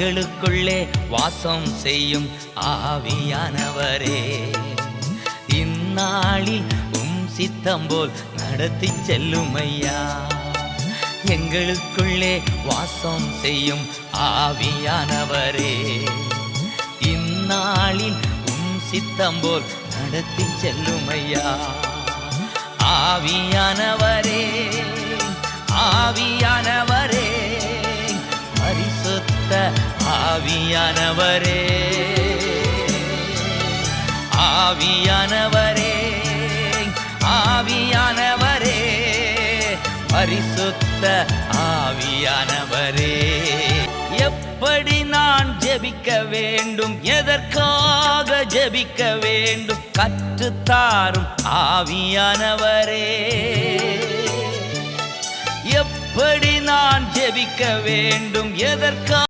எங்களுக்குள்ளே வாசம் செய்யும் ஆவியானவரே. இந்நாளில் உம் சித்தம் போல் நடத்தி செல்லும் ஐயா எங்களுக்குள்ளே வாசம் செய்யும் ஆவியானவரே. இந்நாளில் உம் சித்தம் போல் நடத்தி செல்லும் ஐயா ஆவியானவரே ஆவியானவரே ஆவியானவரே. ஆவியானவரே ஆவியானவரே. பரிசுத்த ஆவியானவரே. எப்படி நான் ஜெபிக்க வேண்டும்? எதற்காக ஜெபிக்க வேண்டும்? கற்றுத்தாரும் ஆவியானவரே. எப்படி நான் ஜெபிக்க வேண்டும்? எதற்காக